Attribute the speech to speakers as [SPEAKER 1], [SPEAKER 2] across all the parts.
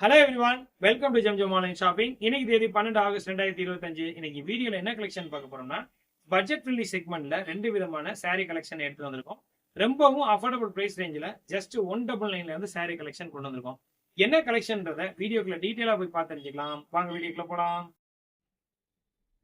[SPEAKER 1] Hello everyone welcome to Jamjam online shopping இன்னைக்கு தேதி பன்னெண்டு ஆகஸ்ட் ரெண்டாயிரத்தி இருபத்தஞ்சு. இன்னைக்கு வீடியோல என்ன கலெக்ஷன் பார்க்க போறோம்னா பட்ஜெட் ஃப்ரெண்ட்லி செக்மெண்ட்ல ரெண்டு விதமான saree கலெக்ஷன் எடுத்து வந்திருக்கோம். ரொம்பவும் அஃபோர்டபுள் பிரைஸ் ரேஞ்சில் ஜஸ்ட் ஒன் டபுள் நைன்ல இருந்து saree கலெக்ஷன் கொண்டு வந்திருக்கோம். என்ன கலெக்ஷன்றத வீடியோக்குள்ள டீட்டெயிலா போய் பார்த்து தெரிஞ்சுக்கலாம். வாங்க வீடியோக்குள்ள போலாம்.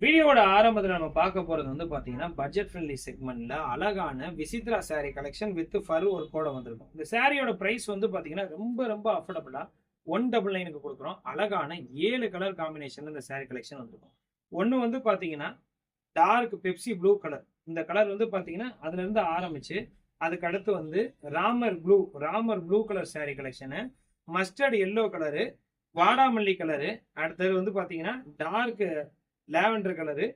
[SPEAKER 1] வீடியோவோட ஆரம்பத்தில் நம்ம பார்க்க போறது வந்து பார்த்தீங்கன்னா பட்ஜெட் ஃப்ரெண்ட்லி செக்மெண்ட்ல அழகான Vichitra saree collection with fur ஒரு கோடை வந்திருக்கும். இந்த சாரியோட பிரைஸ் வந்து பார்த்தீங்கன்னா ரொம்ப ரொம்ப அஃபோர்டபுளா ஒன் டபுள் நைனுக்கு கொடுக்குறோம். அழகான ஏழு கலர் காம்பினேஷன்ல இந்த சாரீ கலெக்ஷன் வந்துருக்கும். ஒன்று வந்து பார்த்தீங்கன்னா டார்க் பெப்சி ப்ளூ கலர் இந்த கலர் வந்து பார்த்தீங்கன்னா அதுலேருந்து ஆரம்பிச்சு அதுக்கு அடுத்து வந்து Ramar blue Ramar blue colour saree collection mustard yellow colour வாடாமல்லி கலரு அடுத்தது வந்து பார்த்தீங்கன்னா dark lavender colour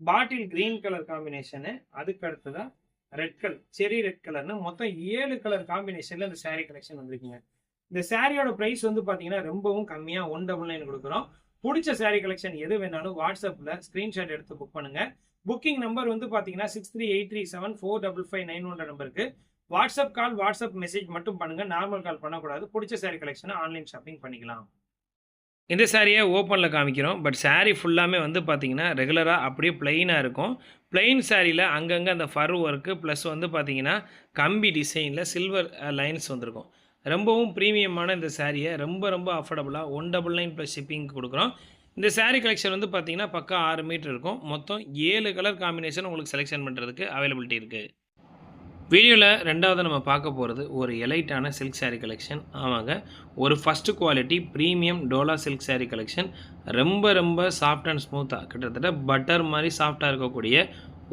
[SPEAKER 1] bottle green colour combination அதுக்கு அடுத்ததான் ரெட் கலர் செரி ரெட் கலர்னு மொத்தம் ஏழு கலர் காம்பினேஷன்ல இந்த சாரீ கலெக்ஷன் வந்திருக்குங்க. இந்த சாரியோட ப்ரைஸ் வந்து பார்த்தீங்கன்னா ரொம்பவும் கம்மியாக ஒன் டபுள் நைன் கொடுக்குறோம். பிடிச்ச சாரீ கலெக்ஷன் எது வேணாலும் வாட்ஸ்அப்பில் ஸ்க்ரீன்ஷாட் எடுத்து புக் பண்ணுங்க. புக்கிங் நம்பர் வந்து பார்த்தீங்கன்னா six three eight three seven four double five nine ஒன்ற நம்பருக்கு வாட்ஸ்அப் கால் வாட்ஸ்அப் மெசேஜ் மட்டும் பண்ணுங்க. நார்மல் கால் பண்ணக்கூடாது. பிடிச்ச சாரீ கலெக்ஷனை ஆன்லைன் ஷாப்பிங் பண்ணிக்கலாம். இந்த சாரியை ஓப்பனில் காமிக்கிறோம். பட் சாரீ ஃபுல்லாமே வந்து பார்த்தீங்கன்னா ரெகுலராக அப்படியே பிளெயினாக இருக்கும். பிளெயின் சாரியில் அங்கங்கே அந்த ஃபர் ஒர்க்கு ப்ளஸ் வந்து பார்த்தீங்கன்னா கம்பி டிசைனில் சில்வர் லைன்ஸ் வந்திருக்கும். ரொம்பவும் ப்ரீமியமான இந்த சாரியை ரொம்ப ரொம்ப அஃபோர்டபுளாக one double nine plus shipping கொடுக்குறோம். இந்த சாரீ கலெக்ஷன் வந்து பார்த்திங்கன்னா பக்கா ஆறு மீட்டர் இருக்கும். மொத்தம் ஏழு கலர் காம்பினேஷன் உங்களுக்கு செலெக்ஷன் பண்ணுறதுக்கு அவைலபிலிட்டி இருக்குது வீடியோவில் ரெண்டாவது நம்ம பார்க்க போகிறது ஒரு எலைட்டான சில்க் சாரீ கலெக்ஷன் ஆமாங்க ஒரு first quality premium dola silk saree collection ரொம்ப ரொம்ப சாஃப்ட் அண்ட் ஸ்மூத்தாக கிட்டத்தட்ட பட்டர் மாதிரி சாஃப்டாக இருக்கக்கூடிய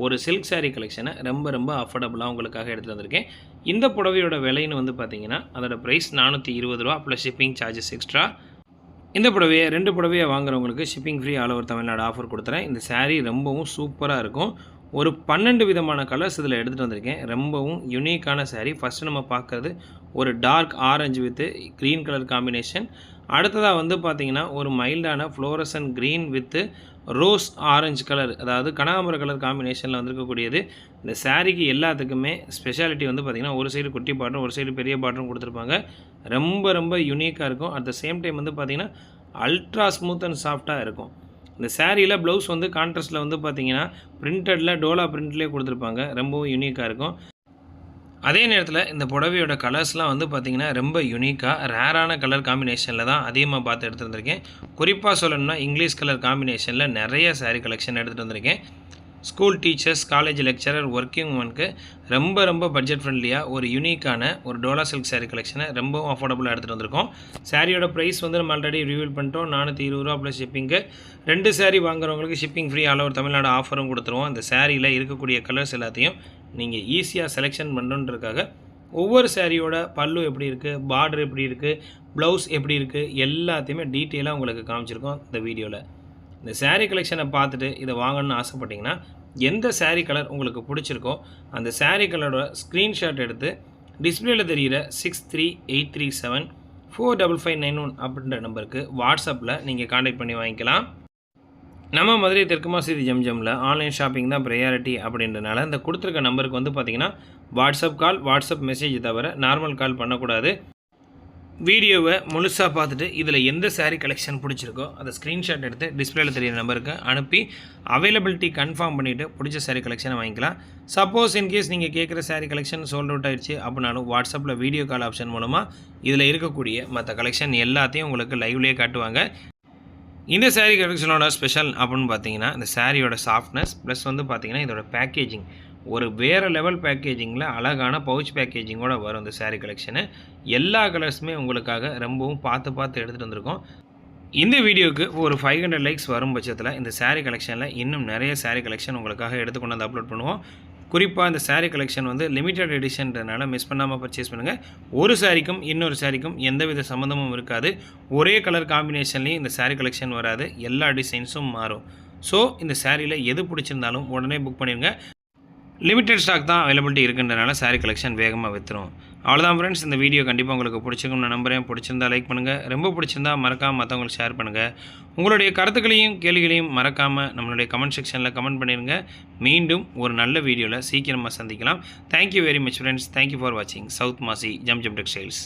[SPEAKER 1] ஒரு சில்க் சாரீ கலெக்ஷனை ரொம்ப ரொம்ப அஃபோர்டபுளாக உங்களுக்காக எடுத்துகிட்டு வந்திருக்கேன். இந்த புடவையோட விலைன்னு வந்து பார்த்தீங்கன்னா அதோட ப்ரைஸ் நானூற்றி இருபது ரூபா ப்ளஸ் ஷிப்பிங் சார்ஜஸ் எக்ஸ்ட்ரா இந்த புடவையை ரெண்டு புடவையை வாங்குறவங்களுக்கு shipping free all over Tamil Nadu offer கொடுத்துறேன். இந்த சாரீ ரொம்பவும் சூப்பராக இருக்கும். ஒரு பன்னெண்டு விதமான கலர்ஸ் இதில் எடுத்துகிட்டு வந்திருக்கேன். ரொம்பவும் யுனிக்கான சாரீ ஃபஸ்ட்டு நம்ம பார்க்குறது ஒரு dark orange with green colour combination அடுத்ததாக வந்து பார்த்திங்கன்னா ஒரு மைல்டான fluorescent green with rose orange colour அதாவது கனகாம்பர கலர் காம்பினேஷனில் வந்திருக்கக்கூடியது. இந்த சாரீக்கு எல்லாத்துக்குமே ஸ்பெஷாலிட்டி வந்து பார்த்திங்கன்னா ஒரு சைடு குட்டி பாட்டும் ஒரு சைடு பெரிய பாட்டும் கொடுத்துருப்பாங்க. ரொம்ப ரொம்ப யூனிக்காக இருக்கும். அட் த சேம் டைம் வந்து பார்த்திங்கன்னா அல்ட்ரா ஸ்மூத் அண்ட் சாஃப்டாக இருக்கும். இந்த சாரியில் ப்ளவுஸ் வந்து கான்ட்ராஸ்ட்டில் வந்து பார்த்தீங்கன்னா பிரிண்டடில் டோலா பிரிண்ட்லேயே கொடுத்துருப்பாங்க. ரொம்பவும் யூனிக்காக இருக்கும். அதே நேரத்தில் இந்த புடவையோட கலர்ஸ்லாம் வந்து பார்த்திங்கன்னா ரொம்ப யூனிக்காக ரேரான கலர் காம்பினேஷனில் தான் அதிகமாக பார்த்து எடுத்துகிட்டு வந்திருக்கேன். குறிப்பாக சொல்லணும்னா இங்கிலீஷ் கலர் காம்பினேஷனில் நிறைய சாரீ கலெக்ஷன் எடுத்துகிட்டு வந்திருக்கேன். School teachers college lecturer working உமனுக்கு ரொம்ப ரொம்ப பட்ஜெட் ஃப்ரெண்ட்லியாக ஒரு யூனிக்கான ஒரு டோலா சில்க் சாரீ கலெக்ஷனை ரொம்பவும் அஃபோர்டபுளாக எடுத்துகிட்டு வந்திருக்கோம். சாரியோட ப்ரைஸ் வந்து நம்ம ஆல்ரெடி ரிவீல் பண்ணிட்டோம். நானூற்றி இருபது ரூபா ப்ளஸ் ஷிப்பிங்கு ரெண்டு சாரீ வாங்குறவங்களுக்கு shipping free all over Tamil Nadu ஆஃபரும் கொடுத்துருவோம். அந்த சாரியில் இருக்கக்கூடிய கலர்ஸ் எல்லாத்தையும் நீங்கள் ஈஸியாக செலெக்ஷன் பண்ணுன்றதுக்காக ஒவ்வொரு சாரியோட பல்லு எப்படி இருக்குது பார்டர் எப்படி இருக்குது ப்ளவுஸ் எப்படி இருக்குது எல்லாத்தையுமே டீட்டெயிலாக உங்களுக்கு காமிச்சிருக்கோம் இந்த வீடியோவில் இந்த சாரீ கலெக்ஷனை பார்த்துட்டு இதை வாங்கணும்னு ஆசைப்பட்டிங்கன்னா எந்த சாரீ கலர் உங்களுக்கு பிடிச்சிருக்கோ அந்த சாரீ கலரோட ஸ்க்ரீன்ஷாட் எடுத்து டிஸ்பிளேயில் தெரிகிற six three eight three seven four double five nine one அப்படின்ற நம்பருக்கு வாட்ஸ்அப்பில் நீங்கள் காண்டாக்ட் பண்ணி வாங்கிக்கலாம். நம்ம மதுரை தெற்கு மாசிதி ஜம்ஜம்ல ஆன்லைன் ஷாப்பிங் தான் ப்ரையாரிட்டி அப்படின்றனால இந்த கொடுத்துருக்க நம்பருக்கு வந்து பார்த்தீங்கன்னா வாட்ஸ்அப் கால் வாட்ஸ்அப் மெசேஜ் தவிர நார்மல் கால் பண்ணக்கூடாது. வீடியோவை முழுசாக பார்த்துட்டு இதில் எந்த சாரீ கலெக்ஷன் பிடிச்சிருக்கோ அதை ஸ்க்ரீன்ஷாட் எடுத்து டிஸ்பிளேல தெரியிற நம்பருக்கு அனுப்பி அவைலபிலிட்டி கன்ஃபார்ம் பண்ணிவிட்டு பிடிச்ச சாரீ கலெக்ஷனை வாங்கிக்கலாம். சப்போஸ் இன்கேஸ் நீங்கள் கேட்குற சாரீ கலெக்ஷன் சோல்ட் அவுட் ஆயிடுச்சு அப்படின்னாலும் வாட்ஸ்அப்பில் வீடியோ கால் ஆப்ஷன் மூலமாக இதில் இருக்கக்கூடிய மற்ற கலெக்ஷன் எல்லாத்தையும் உங்களுக்கு லைவ்லேயே காட்டுவாங்க. இந்த சாரீ கலெக்ஷனோட ஸ்பெஷல் அப்படின்னு பார்த்தீங்கன்னா இந்த சாரியோட சாஃப்ட்னஸ் ப்ளஸ் வந்து பார்த்தீங்கன்னா இதோட பேக்கேஜிங் ஒரு வேறு லெவல் பேக்கேஜிங்கில் அழகான பவுச் பேக்கேஜிங்கோடு வரும் இந்த சாரீ கலெக்ஷனு எல்லா கலர்ஸுமே உங்களுக்காக ரொம்பவும் பார்த்து பார்த்து எடுத்துகிட்டு வந்திருக்கோம். இந்த வீடியோவுக்கு ஒரு ஃபைவ் ஹண்ட்ரட் லைக்ஸ் வரும் பட்சத்தில் இந்த சாரீ கலெக்ஷனில் இன்னும் நிறைய சாரீ கலெக்ஷன் உங்களுக்காக எடுத்து கொண்டு வந்து அப்லோட் பண்ணுவோம். குறிப்பாக இந்த சாரீ கலெக்ஷன் வந்து லிமிட்டட் எடிஷன்றனால மிஸ் பண்ணாமல் பர்ச்சேஸ் பண்ணுங்கள் ஒரு சாரிக்கும் இன்னொரு சாரிக்கும் எந்தவித சம்மந்தமும் இருக்காது. ஒரே கலர் காம்பினேஷன்லேயும் இந்த சாரீ கலெக்ஷன் வராது. எல்லா டிசைன்ஸும் மாறும். ஸோ இந்த சாரியில் எது பிடிச்சிருந்தாலும் உடனே புக் பண்ணிடுங்க லிமிட்டெட் ஸ்டாக் தான் அவைலபிலிட்டி இருக்குன்றனால சாரி கலெக்ஷன் வேகமாக விற்றுரும் அவ்வளோதான் ஃப்ரெண்ட்ஸ் இந்த வீடியோ கண்டிப்பாக உங்களுக்கு பிடிச்சிருக்கும் நான் பிடிச்சிருந்தா லைக் பண்ணுங்கள் ரொம்ப பிடிச்சிருந்தா மறக்காமல் மற்றவங்களுக்கு ஷேர் பண்ணுங்கள் உங்களுடைய கருத்துக்களையும் கேள்விகளையும் மறக்காமல் நம்மளுடைய கமெண்ட் செக்ஷனில் கமெண்ட் பண்ணிடுங்க மீண்டும் ஒரு நல்ல வீடியோவில் சீக்கிரமாக சந்திக்கலாம். Thank you very much friends thank you for வாட்சிங் சவுத் மாசி ஜம் ஜம் டெக்ஸ்டைல்ஸ்